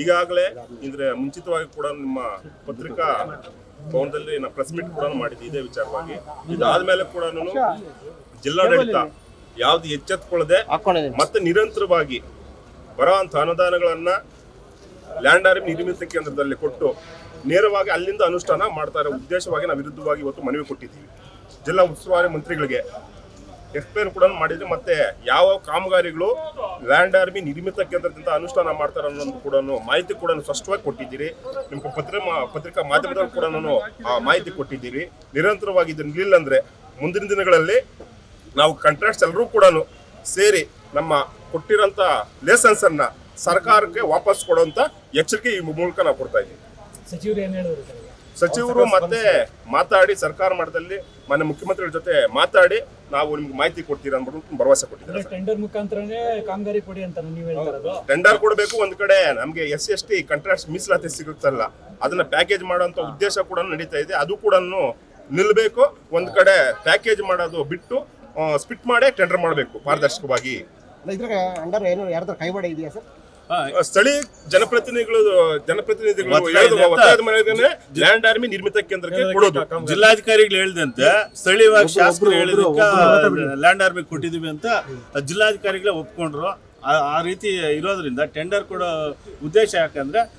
ಈಗಾಗಲೇ ಇದ್ರೆ ಮುಂಚಿತವಾಗಿ ಕೂಡ ನಿಮ್ಮ ಪತ್ರಿಕಾ ಭವನದಲ್ಲಿ ನಾವು ಪ್ರೆಸ್ ಮೀಟ್ ಕೂಡ ಮಾಡಿದ್ದೆ ಇದೇ ವಿಚಾರವಾಗಿ. ಇದಾದ್ಮೇಲೆ ಕೂಡ ಜಿಲ್ಲಾಡಳಿತ ಯಾವ್ದು ಎಚ್ಚೆತ್ಕೊಳ್ಳದೆ ಮತ್ತೆ ನಿರಂತರವಾಗಿ ಬರುವಂತ ಅನುದಾನಗಳನ್ನ ಲ್ಯಾಂಡ್ ಆರ್ಮಿ ನಿರ್ಮಿತ ಕೇಂದ್ರದಲ್ಲಿ ಕೊಟ್ಟು ನೇರವಾಗಿ ಅಲ್ಲಿಂದ ಅನುಷ್ಠಾನ ಮಾಡ್ತಾರೆ ಇರೋ ಉದ್ದೇಶವಾಗಿ ನಾವು ವಿರುದ್ಧವಾಗಿ ಇವತ್ತು ಮನವಿ ಕೊಟ್ಟಿದ್ದೀವಿ. ಜಿಲ್ಲಾ ಉಸ್ತುವಾರಿ ಮಂತ್ರಿಗಳಿಗೆ ಎಕ್ಸ್ಪ್ಲೇನ್ ಕೂಡ ಮಾಡಿದ್ರೆ ಮತ್ತೆ ಯಾವ ಕಾಮಗಾರಿಗಳು ಲ್ಯಾಂಡ್ ಆರ್ಮಿ ನಿರ್ಮಿತ ಕೇಂದ್ರದಿಂದ ಅನುಷ್ಠಾನ ಮಾಡ್ತಾರೆ ಅನ್ನೋದು ಕೂಡ ಮಾಹಿತಿ ಕೂಡ ಸ್ಪಷ್ಟವಾಗಿ ಕೊಟ್ಟಿದ್ದೀರಿ. ನಿಮ್ಮ ಪತ್ರ ಪತ್ರಿಕಾ ಮಾಧ್ಯಮದವರು ಕೂಡ ಆ ಮಾಹಿತಿ ಕೊಟ್ಟಿದ್ದೀರಿ. ನಿರಂತರವಾಗಿ ಇದು ನಿಲ್ಲಿಲ್ಲ ಅಂದ್ರೆ ಮುಂದಿನ ದಿನಗಳಲ್ಲಿ ನಾವು ಕಾಂಟ್ರಾಕ್ಟ್ಸ್ ಎಲ್ಲರೂ ಕೂಡ ಸೇರಿ ನಮ್ಮ ಕೊಟ್ಟಿರೋಂಥ ಲೇಸನ್ಸ್ ಅನ್ನ ಸರ್ಕಾರಕ್ಕೆ ವಾಪಸ್ ಕೊಡುವಂತ ಎಚ್ಚರಿಕೆ ಈ ಮೂಲಕ ನಾವು ಕೊಡ್ತಾ ಇದ್ದೀವಿ. ಸಚಿವರು ಮತ್ತೆ ಮಾತಾಡಿ ಸರ್ಕಾರ ಮಟ್ಟದಲ್ಲಿ ಮಾನ್ಯ ಮುಖ್ಯಮಂತ್ರಿಗಳ ಜೊತೆ ಮಾತಾಡಿ ನಾವು ನಿಮ್ಗೆ ಮಾಹಿತಿ ಕೊಡ್ತೀರಾ ಅಂದ್ಬಿಟ್ಟು ಭರವಸೆ ಕೊಟ್ಟಿದ್ದಾರೆ ಟೆಂಡರ್ ಮುಖಾಂತರನೇ ಕಾಮಗಾರಿ ಕೊಡಿ ಅಂತ ನೀವು ಹೇಳ್ತರೋದು ಟೆಂಡರ್ ಕೊಡಬೇಕು ಒಂದ್ ಕಡೆ ನಮ್ಗೆ ಎಸ್ ಎಸ್ ಟಿ ಕಾಂಟ್ರಾಕ್ಟ್ ಮೀಸಲಾತಿ ಸಿಗುತ್ತಲ್ಲ ಅದನ್ನ ಪ್ಯಾಕೇಜ್ ಮಾಡೋಂಥ ಉದ್ದೇಶ ಕೂಡ ನಡೀತಾ ಇದೆ. ಅದು ಕೂಡ ನಿಲ್ಬೇಕು. ಒಂದ್ ಕಡೆ ಪ್ಯಾಕೇಜ್ ಮಾಡೋದು ಬಿಟ್ಟು ಸ್ಪಿಟ್ ಮಾಡೇ ಟೆಂಡರ್ ಮಾಡಬೇಕು ಪಾರದರ್ಶಕವಾಗಿ. ಇದ್ರಾಗ ಅಂಡರ್ ಏನು ಯಾರ್ದಾರ ಕೈವಾಡ ಇದೆಯಾ ಸರ್? ಸ್ಥಳೀಯ ಜನಪ್ರತಿನಿಧಿಗಳು ಜನಪ್ರತಿನಿಧಿಗಳು ಲ್ಯಾಂಡ್ ಆರ್ಮಿ ನಿರ್ಮಿತ ಕೇಂದ್ರಕ್ಕೆ ಕೊಡೋದು. ಜಿಲ್ಲಾಧಿಕಾರಿಗಳು ಹೇಳಿದಂತೆ ಸ್ಥಳೀಯವಾಗಿ ಶಾಸಕರು ಹೇಳಿದಕ್ಕೆ ಲ್ಯಾಂಡ್ ಆರ್ಮಿ ಕೊಟ್ಟಿದೀವಿ ಅಂತ ಜಿಲ್ಲಾಧಿಕಾರಿಗಳೇ ಒಪ್ಕೊಂಡ್ರು. ಆ- ಆ ರೀತಿ ಇರೋದ್ರಿಂದ ಟೆಂಡರ್ ಕೊಡೋ ಉದ್ದೇಶ ಯಾಕಂದ್ರೆ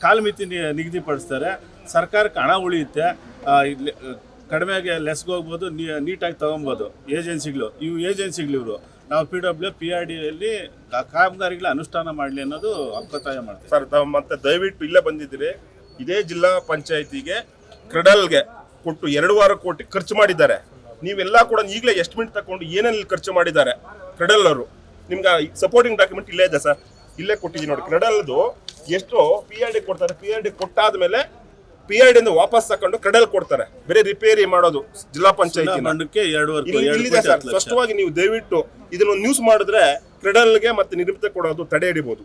ಕಾಲಮಿತಿ ಪಡಿಸ್ತಾರೆ ನಿಗದಿಪಡಿಸ್ತಾರೆ. ಸರ್ಕಾರಕ್ಕೆ ಹಣ ಉಳಿಯುತ್ತೆ. ಆ, ಇಲ್ಲಿ, ಆ, ಕಡಿಮೆಗೆ ಲೆಸ್ಗೆ ಹೋಗ್ಬೋದು ನೀಟಾಗಿ ತಗೊಬೋದು ಏಜೆನ್ಸಿಗಳು ಇವು ಏಜೆನ್ಸಿಗಳು ಇವರು. ನಾವು ಪಿ ಡಬ್ಲ್ಯೂ ಪಿ ಆರ್ ಡಿಯಲ್ಲಿ ಕಾಮಗಾರಿಗಳ ಅನುಷ್ಠಾನ ಮಾಡಲಿ ಅನ್ನೋದು ಒತ್ತಾಯ ಮಾಡ್ತೀವಿ. ಸರ್, ತಾವು ಮತ್ತೆ ದಯವಿಟ್ಟು ಇಲ್ಲೇ ಬಂದಿದ್ದೀರಿ. ಇದೇ ಜಿಲ್ಲಾ ಪಂಚಾಯತಿಗೆ ಕ್ರೆಡಲ್ಗೆ ಕೊಟ್ಟು ಎರಡು ವಾರ ಕೋಟಿ ಖರ್ಚು ಮಾಡಿದ್ದಾರೆ. ನೀವೆಲ್ಲ ಕೂಡ ಈಗಲೇ ಎಸ್ಟಿಮೇಟ್ ತಗೊಂಡು ಏನೇನು ಖರ್ಚು ಮಾಡಿದ್ದಾರೆ? ಕ್ರೆಡಲ್ ಅವರು. ನಿಮ್ಗೆ ಸಪೋರ್ಟಿಂಗ್ ಡಾಕ್ಯುಮೆಂಟ್ ಇಲ್ಲೇ ಇದೆ ಸರ್. ಇಲ್ಲೇ ಕೊಟ್ಟಿದ್ದೀನಿ ನೋಡಿ. ಕ್ರೆಡಲ್ದು ಎಷ್ಟು ಪಿ ಆರ್ ಡಿ ಕೊಡ್ತಾರೆ. ಪಿ ಆರ್ ಡಿ ಕೊಟ್ಟಾದ್ಮೇಲೆ ಪಿ ಆರ್ ಡಿ ವಾಪಸ್ ತಕೊಂಡು ಕ್ರೆಡಲ್ ಕೊಡ್ತಾರೆ. ಬೇರೆ ರಿಪೇರಿ ಮಾಡೋದು ಜಿಲ್ಲಾ ಪಂಚಾಯತಿ ಮಂಡಕ್ಕೆ ಎರಡೂವರೆ. ಸ್ಪಷ್ಟವಾಗಿ ನೀವು ದಯವಿಟ್ಟು ಇದನ್ನು ನ್ಯೂಸ್ ಮಾಡಿದ್ರೆ ಕ್ರೆಡಲ್ಗೆ ಮತ್ತೆ ನಿರ್ಮಿತ ಕೊಡೋದು ತಡೆ ಹಿಡಿಬಹುದು